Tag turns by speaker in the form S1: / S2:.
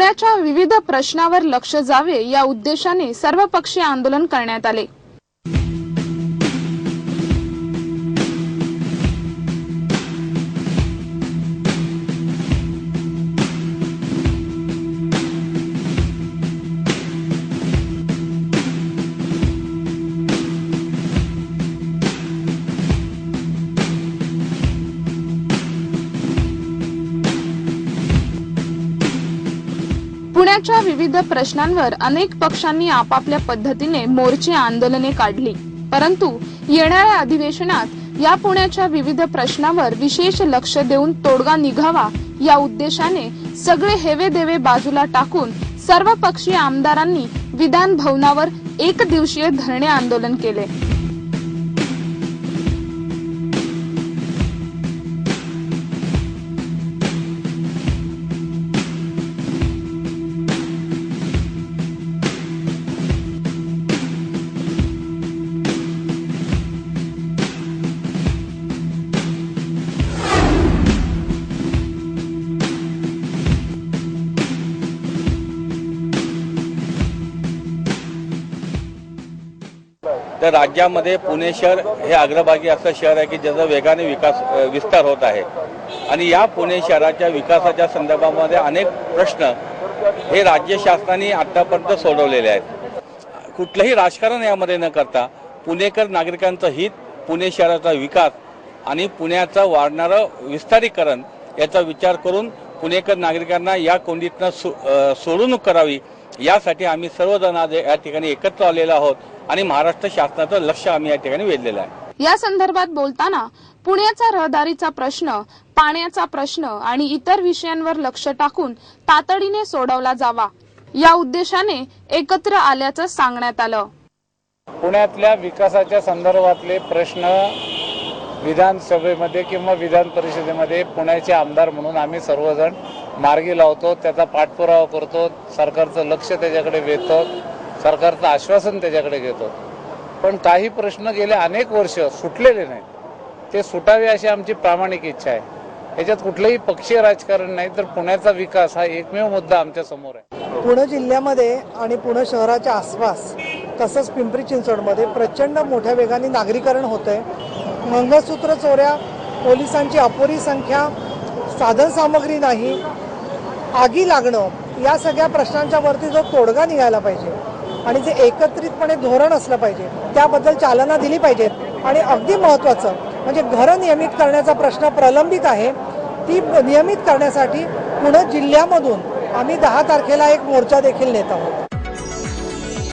S1: पुण्याच्या विविध प्रश्नावर लक्ष जावे या उद्देशाने सर्वपक्षीय आंदोलन करण्यात आले. पुण्याच्या विविध प्रश्नांवर अनेक पक्षांनी आपापल्या पद्धतीने मोर्चे आंदोलने काढली. परंतु येणाऱ्या अधिवेशनात या पुण्याच्या विविध प्रश्नावर विशेष लक्ष देऊन तोडगा निघावा या उद्देशाने सगळे हेवे देवे बाजूला टाकून सर्व पक्षीय आमदारांनी विधान भवनावर एक दिवसीय धरणे आंदोलन केले.
S2: तर राज्यामध्ये पुणे शहर हे अग्रभागी असं शहर आहे की ज्याचा वेगाने विकास विस्तार होत आहे. आणि या पुणे शहराच्या विकासाच्या संदर्भामध्ये अनेक प्रश्न हे राज्य शासनाने आतापर्यंत सोडवलेले आहेत. कुठलंही राजकारण यामध्ये न करता पुणेकर नागरिकांचं हित पुणे शहराचा विकास आणि पुण्याचं वाढणारं विस्तारीकरण याचा विचार करून पुणेकर नागरिकांना या कोंडीतनं सो सोडवणूक करावी यासाठी आम्ही सर्वजण आज या ठिकाणी एकत्र आलेलो आहोत आणि महाराष्ट्र शासनाचं लक्ष आम्ही या ठिकाणी वेधलेलं आहे.
S1: या संदर्भात बोलताना पुण्याचा रहदारीचा प्रश्न पाण्याचा प्रश्न आणि इतर विषयांवर लक्ष टाकून तातडीने सोडवला जावा. या उद्देशाने एकत्र आल्याचं सांगण्यात आलं.
S3: पुण्यातल्या विकासाच्या संदर्भातले प्रश्न विधानसभेमध्ये किंवा विधान परिषदेमध्ये पुण्याचे आमदार म्हणून आम्ही सर्वजण मार्गी लावतो त्याचा पाठपुरावा करतो सरकारचं लक्ष त्याच्याकडे वेधतो सरकारचं आश्वासन त्याच्याकडे घेतो. पण काही प्रश्न गेले अनेक वर्ष सुटलेले नाहीत. ते सुटावे अशी आमची प्रामाणिक इच्छा आहे. याच्यात कुठलंही पक्षीय राजकारण नाही तर पुण्याचा विकास हा एकमेव मुद्दा आमच्यासमोर आहे.
S4: पुणे जिल्ह्यामध्ये आणि पुणे शहराच्या आसपास तसंच पिंपरी चिंचवडमध्ये प्रचंड मोठ्या वेगाने नागरीकरण होत आहे मंगळसूत्र चोऱ्या पोलिसांची अपुरी संख्या साधनसामग्री नाही आगी लागणं या सगळ्या प्रश्नांच्या वरती जो तोडगा निघायला पाहिजे आणि जे एकत्रितपणे धोरण असलं पाहिजे त्याबद्दल चालना दिली पाहिजे आणि अगदी महत्त्वाचं म्हणजे घरं नियमित करण्याचा प्रश्न प्रलंबित आहे. ती नियमित करण्यासाठी पुणे जिल्ह्यामधून आम्ही दहा तारखेला एक मोर्चा देखील नेत आहोत.